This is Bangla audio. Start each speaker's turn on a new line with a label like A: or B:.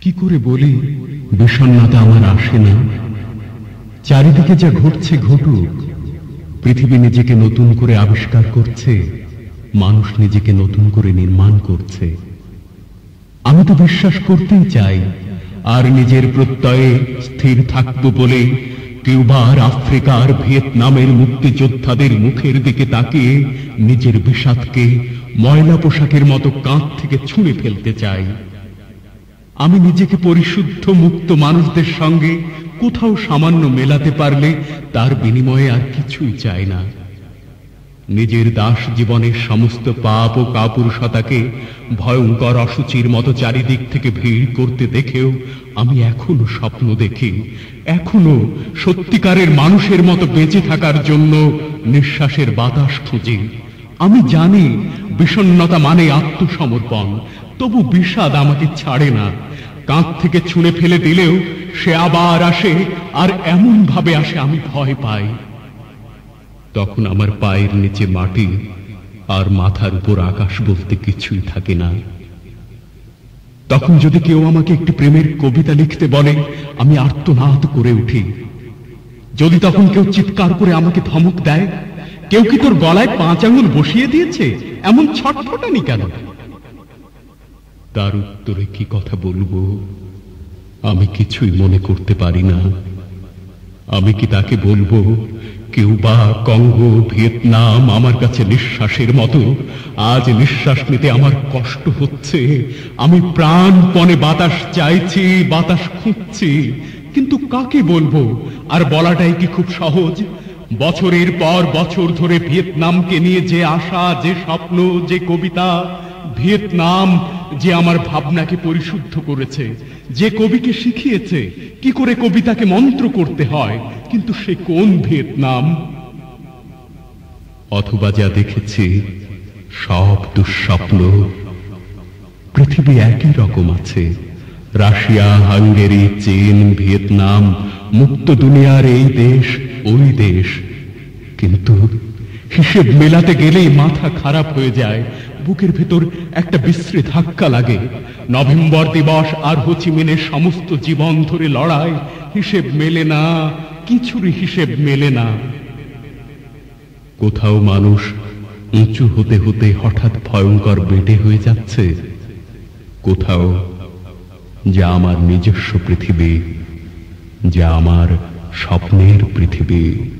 A: কি করে বলি? বিষণ্ণতা আমার আসে না। চারিদিকে যা ঘটছে ঘটুক। পৃথিবী নিজেকে নতুন করে আবিষ্কার করছে। মানুষ নিজেকে নতুন করে নির্মাণ করছে। আমি তো বিশ্বাস করতেই চাই, আর নিজের প্রত্যয়ে স্থির থাকব বলে কিউবার আফ্রিকার ভিয়েতনামের মুক্তিযোদ্ধাদের মুখের দিকে তাকিয়ে নিজের বিষাদকে ময়লা পোশাকের মতো কাঁধ থেকে ছুঁড়ে ফেলতে চাই। আমি নিজেকে পরিশুদ্ধ, মুক্ত মানুষদের সঙ্গে কোথাও সামান্য মেলাতে পারলে তার বিনিময়ে আর কিছুই চাই না। নিজের দাস জীবনের সমস্ত পাপ ও কাপুরুষতাকে ভয়ঙ্কর অসুচির মতো চারিদিক থেকে ভিড় করতে দেখেও আমি এখনও স্বপ্ন দেখি। এখনও সত্যিকারের মানুষের মতো বেঁচে থাকার জন্য নিঃশ্বাসের বাতাস খুঁজি। আমি জানি বিষণ্ণতা মানে আত্মসমর্পণ, তবু বিষাদ আমাকে ছাড়ে না। কাঁধ থেকে ছুঁড়ে ফেলে দিলেও সে আবার আসে, আর এমন ভাবে আসে আমি ভয় পাই। তখন আমার পায়ের নিচে মাটি আর মাথার উপর আকাশ বলতে কিছুই থাকে না। তখন যদি কেউ আমাকে একটি প্রেমের কবিতা লিখতে বলে, আমি আর্তনাদ করে উঠি। যদি তখন কেউ চিৎকার করে আমাকে ধমক দেয়, কেউ কি তোর গলায় পাঁচ আঙুল বসিয়ে দিয়েছে? এমন ছটফটানি কেন? তার উত্তরে কি কথা বলব? আমি কিছুই মনে করতে পারি না। আমি কি তাকে বলব কিউবা কঙ্গো, ভিয়েতনাম আমার কাছে নিঃশ্বাসের মতো? আজ নিঃশ্বাস নিতে আমার কষ্ট হচ্ছে। আমি প্রাণপণে বাতাস চাইছি, বাতাস খুঁজছি। কিন্তু কাকে বলব? আর বলাটাই কি খুব সহজ? বছরের পর বছর ধরে ভিয়েতনামকে নিয়ে যে আশা, যে স্বপ্ন, যে কবিতা ভিয়েতনাম যে আমার ভাবনাকে পরিশুদ্ধ করেছে, যে কবিকে শিখিয়েছে, কি করে কবিতাকে মন্ত্র করতে হয়, কিন্তু সে কোন ভিয়েতনাম? অথবা যা দেখেছি, সব দুঃস্বপ্ন। পৃথিবী একই রকম আছে। রাশিয়া, হাঙ্গেরি, চীন, ভিয়েতনাম, মুক্ত দুনিয়ার এই দেশ, ওই দেশ। কিন্তু হিসেব মেলাতে গেলেই মাথা খারাপ হয়ে যায় বুকের ভেতর একটা বিশ্রী ধাক্কা লাগে। নভেম্বর দিবস আর হোচিমিনের সমস্ত জীবন ধরে লড়াই, হিসেব মেলে না, কিছুরই হিসেব মেলে না। কোথাও মানুষ উঁচু হতে হতে হঠাৎ ভয়ঙ্কর বেটে হয়ে যাচ্ছে। কোথাও যা আমার নিজস্ব পৃথিবী, যা আমার স্বপ্নের পৃথিবী।